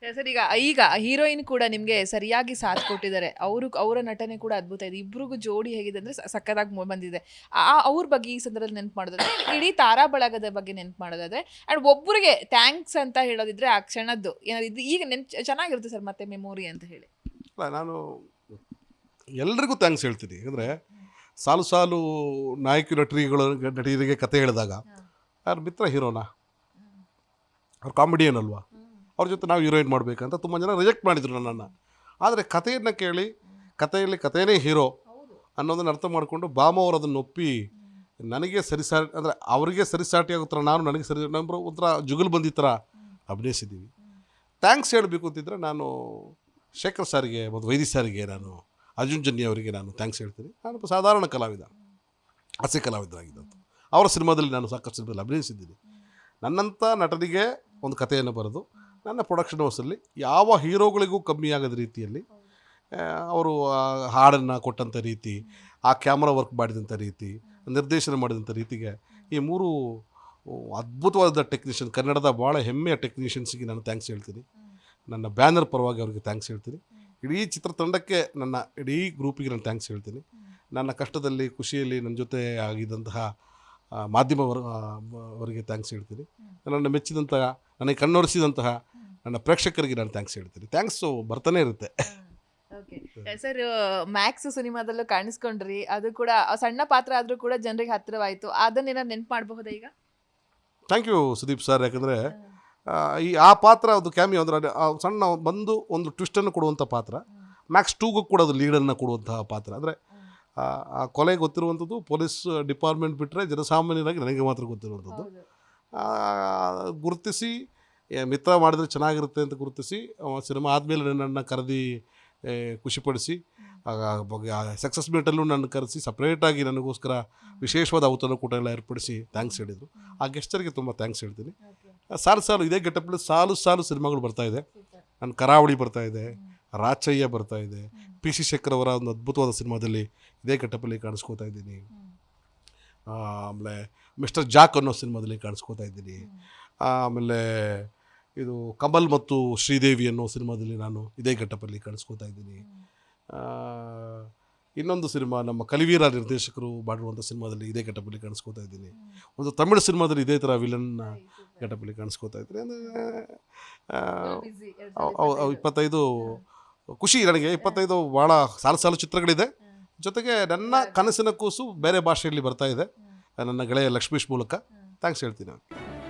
Sir ಈಗ ಈಗ heroine ಕೂಡ ನಿಮಗೆ ಸರಿಯಾಗಿ ಸಾಥ್ ಕೊಟ್ಟಿದ್ದಾರೆ. ಅವರು ಅವರ ನಟನೆ ಕೂಡ ಅದ್ಭುತ ಇದೆ. ಇಬ್ಬರಿಗೂ ಜೋಡಿ ಹೇಗಿದೆ ಅಂದರೆ ಸ- ಸಕ್ಕತ್ತಾಗಿ ಬಂದಿದೆ. ಆ ಅವ್ರ ಬಗ್ಗೆ ಈ ಸಂದರ್ಭದಲ್ಲಿ ನೆನ್ಪು ಮಾಡೋದಾದ್ರೆ ಇಡೀ ತಾರಾ ಬಳಗದ ಬಗ್ಗೆ ನೆನ್ಪು ಮಾಡೋದಾದ್ರೆ ಆ್ಯಂಡ್ ಒಬ್ಬರಿಗೆ ಥ್ಯಾಂಕ್ಸ್ ಅಂತ ಹೇಳೋದಿದ್ರೆ ಆ ಕ್ಷಣದ್ದು. ಏನಾದ್ರು ಇದು ಈಗ ನೆನ್ ಚೆನ್ನಾಗಿರುತ್ತೆ ಸರ್ ಮತ್ತೆ ಮೆಮೊರಿ ಅಂತ ಹೇಳಿ. ಅಲ್ಲ ನಾನು ಎಲ್ರಿಗೂ ಥ್ಯಾಂಕ್ಸ್ ಹೇಳ್ತೀನಿ. ಅಂದರೆ ಸಾಲು ಸಾಲು ನಾಯಕಿ ನಟರಿಗಳು ನಟಿಯರಿಗೆ ಕತೆ ಹೇಳಿದಾಗ ಯಾರು ಮಿತ್ರ ಹೀರೋನಾ? ಅವ್ರು ಕಾಮಿಡಿಯನ್ ಅಲ್ವಾ? ಅವ್ರ ಜೊತೆ ನಾವು ಹೀರೋಯಿನ್ ಮಾಡಬೇಕಂತ ತುಂಬ ಜನ ರಿಜೆಕ್ಟ್ ಮಾಡಿದರು ನನ್ನನ್ನು. ಆದರೆ ಕಥೆಯನ್ನು ಕೇಳಿ, ಕಥೆಯಲ್ಲಿ ಕಥೆಯೇ ಹೀರೋ ಅನ್ನೋದನ್ನು ಅರ್ಥ ಮಾಡಿಕೊಂಡು ಬಾಮ ಅವರು ಅದನ್ನು ಒಪ್ಪಿ, ನನಗೆ ಸರಿಸಾಟಿ ಅಂದರೆ ಅವರಿಗೆ ಸರಿಸಾಟಿ ಆಗೋ ಥರ ನಾನು ನನಗೆ ಸರಿ ನಂಬರು ಒಂಥರ ಜುಗಲ್ ಬಂದಿ ಥರ ಅಭಿನಯಿಸಿದ್ದೀವಿ ಥ್ಯಾಂಕ್ಸ್ ಹೇಳಬೇಕು ಅಂತಿದ್ರೆ ನಾನು ಶೇಖರ್ ಸಾರಿಗೆ, ಮತ್ತು ವೈದಿ ಸಾರಿಗೆ ನಾನು, ಅರ್ಜುನ್ ಜನ್ನಿ ಅವರಿಗೆ ನಾನು ಥ್ಯಾಂಕ್ಸ್ ಹೇಳ್ತೀನಿ. ನಾನು ಸಾಧಾರಣ ಕಲಾವಿದ, ಹಸಿ ಕಲಾವಿದರಾಗಿದ್ದಂಥ ಅವರ ಸಿನಿಮಾದಲ್ಲಿ ನಾನು ಸಾಕಷ್ಟು ಸಿನಿಮಾದಲ್ಲಿ ಅಭಿನಯಿಸಿದ್ದೀನಿ. ನನ್ನಂಥ ನಟನಿಗೆ ಒಂದು ಕಥೆಯನ್ನು ಬರೆದು ನನ್ನ ಪ್ರೊಡಕ್ಷನ್ ಹೌಸಲ್ಲಿ ಯಾವ ಹೀರೋಗಳಿಗೂ ಕಮ್ಮಿ ಆಗದ ರೀತಿಯಲ್ಲಿ ಅವರು ಹಾಡನ್ನು ಕೊಟ್ಟಂಥ ರೀತಿ, ಆ ಕ್ಯಾಮ್ರಾ ವರ್ಕ್ ಮಾಡಿದಂಥ ರೀತಿ, ನಿರ್ದೇಶನ ಮಾಡಿದಂಥ ರೀತಿಗೆ ಈ ಮೂರು ಅದ್ಭುತವಾದ ಟೆಕ್ನಿಷಿಯನ್ ಕನ್ನಡದ ಭಾಳ ಹೆಮ್ಮೆಯ ಟೆಕ್ನಿಷಿಯನ್ಸಿಗೆ ನಾನು ಥ್ಯಾಂಕ್ಸ್ ಹೇಳ್ತೀನಿ. ನನ್ನ ಬ್ಯಾನರ್ ಪರವಾಗಿ ಅವರಿಗೆ ಥ್ಯಾಂಕ್ಸ್ ಹೇಳ್ತೀನಿ. ಇಡೀ ಚಿತ್ರತಂಡಕ್ಕೆ ನನ್ನ ಇಡೀ ಗ್ರೂಪಿಗೆ ನಾನು ಥ್ಯಾಂಕ್ಸ್ ಹೇಳ್ತೀನಿ. ನನ್ನ ಕಷ್ಟದಲ್ಲಿ, ಖುಷಿಯಲ್ಲಿ ನನ್ನ ಜೊತೆ ಆಗಿದ್ದಂತಹ ಮಾಧ್ಯಮವರ ಅವರಿಗೆ ಥ್ಯಾಂಕ್ಸ್ ಹೇಳ್ತೀನಿ. ನನ್ನ ಮೆಚ್ಚಿದಂತಹ, ನನಗೆ ಕಣ್ಣೊರೆಸಿದಂತಹ ನನ್ನ ಪ್ರೇಕ್ಷಕರಿಗೆ ನಾನು ಥ್ಯಾಂಕ್ಸ್ ಹೇಳ್ತೀನಿ. ಥ್ಯಾಂಕ್ಸ್ ಬರ್ತಾನೆ ಇರುತ್ತೆ. ಸರ್ ಮ್ಯಾಕ್ಸ್ ಸಿನಿಮಾದಲ್ಲೂ ಕಾಣಿಸ್ಕೊಂಡ್ರಿ. ಅದು ಕೂಡ ಆ ಸಣ್ಣ ಪಾತ್ರ ಆದರೂ ಕೂಡ ಜನರಿಗೆ ಹತ್ತಿರವಾಯಿತು. ಅದನ್ನೇನಾದ್ರು ನೆನ್ಪು ಮಾಡಬಹುದಾ ಈಗ? ಥ್ಯಾಂಕ್ ಯು ಸುದೀಪ್ ಸರ್ ಯಾಕಂದರೆ ಈ ಆ ಪಾತ್ರ ಅದು ಕ್ಯಾಮಿಯೋ ಅಂದರೆ ಆ ಸಣ್ಣ ಬಂದು ಒಂದು ಟ್ವಿಸ್ಟನ್ನು ಕೊಡುವಂಥ ಪಾತ್ರ. ಮ್ಯಾಕ್ಸ್ ಟೂಗೂ ಕೂಡ ಅದು ಲೀಡನ್ನು ಕೊಡುವಂತಹ ಪಾತ್ರ. ಅಂದರೆ ಆ ಕೊಲೆ ಗೊತ್ತಿರುವಂಥದ್ದು ಪೊಲೀಸ್ ಡಿಪಾರ್ಟ್ಮೆಂಟ್ ಬಿಟ್ಟರೆ ಜನಸಾಮಾನ್ಯರಾಗಿ ನನಗೆ ಮಾತ್ರ ಗೊತ್ತಿರುವಂಥದ್ದು. ಆ, ಗುರುತಿಸಿ ಮಿತ್ರ ಮಾಡಿದ್ರೆ ಚೆನ್ನಾಗಿರುತ್ತೆ ಅಂತ ಗುರುತಿಸಿ ಸಿನಿಮಾ ಆದಮೇಲೆ ನನ್ನನ್ನು ಕರೆದಿ ಖುಷಿಪಡಿಸಿ ಸಕ್ಸಸ್ ಮೀಟಲ್ಲೂ ನನ್ನ ಕರೆಸಿ ಸಪ್ರೇಟಾಗಿ ನನಗೋಸ್ಕರ ವಿಶೇಷವಾದ ಔತಣ ಎಲ್ಲ ಏರ್ಪಡಿಸಿ ಥ್ಯಾಂಕ್ಸ್ ಹೇಳಿದರು. ಆ ಗೆಸ್ಟರಿಗೆ ತುಂಬ ಥ್ಯಾಂಕ್ಸ್ ಹೇಳ್ತೀನಿ. ಸಾಲು ಸಾಲು ಇದೇ ಗೆಟಪ್ಪಲ್ಲಿ ಸಾಲು ಸಾಲು ಸಿನಿಮಾಗಳು ಬರ್ತಾ ಇದೆ. ನನ್ನ ಕರಾವಳಿ ಬರ್ತಾ ಇದೆ ರಾಚಯ್ಯ ಬರ್ತಾ ಇದೆ ಪಿ ಸಿ ಶೇಖರ್ ಅವರ ಒಂದು ಅದ್ಭುತವಾದ ಸಿನಿಮಾದಲ್ಲಿ ಇದೇ ಗೆಟಪ್ಪಲ್ಲಿ ಕಾಣಿಸ್ಕೋತಾ ಇದ್ದೀನಿ. ಆಮೇಲೆ ಮಿಸ್ಟರ್ ಜಾಕ್ ಅನ್ನೋ ಸಿನಿಮಾದಲ್ಲಿ ಕಾಣಿಸ್ಕೋತಾ ಇದ್ದೀನಿ. ಆಮೇಲೆ ಇದು ಕಮಲ್ ಮತ್ತು ಶ್ರೀದೇವಿ ಅನ್ನೋ ಸಿನಿಮಾದಲ್ಲಿ ನಾನು ಇದೇ ಘಟ್ಟಪಲ್ಲಿ ಕಾಣಿಸ್ಕೋತಾ ಇದ್ದೀನಿ. ಇನ್ನೊಂದು ಸಿನಿಮಾ ನಮ್ಮ ಕಲಿವೀರ ನಿರ್ದೇಶಕರು ಮಾಡಿರುವಂಥ ಸಿನಿಮಾದಲ್ಲಿ ಇದೇ ಘಟ್ಟಪಲ್ಲಿ ಕಾಣಿಸ್ಕೋತಾ ಇದ್ದೀನಿ. ಒಂದು ತಮಿಳು ಸಿನಿಮಾದಲ್ಲಿ ಇದೇ ಥರ ವಿಲನ್ ಘಟ್ಟಪಲ್ಲಿ ಕಾಣಿಸ್ಕೋತಾ ಇದ್ದೀನಿ. ಅಂದರೆ ಇಪ್ಪತ್ತೈದು ಖುಷಿ ನನಗೆ. ಇಪ್ಪತ್ತೈದು ಭಾಳ ಸಾಲು ಸಾಲು ಚಿತ್ರಗಳಿದೆ. ಜೊತೆಗೆ ನನ್ನ ಕನಸಿನ ಕೂಸು ಬೇರೆ ಭಾಷೆಯಲ್ಲಿ ಬರ್ತಾ ಇದೆ. ನನ್ನ ಗೆಳೆಯ ಲಕ್ಷ್ಮೀಶ್ ಮೂಲಕ. ಥ್ಯಾಂಕ್ಸ್ ಹೇಳ್ತೀನಿ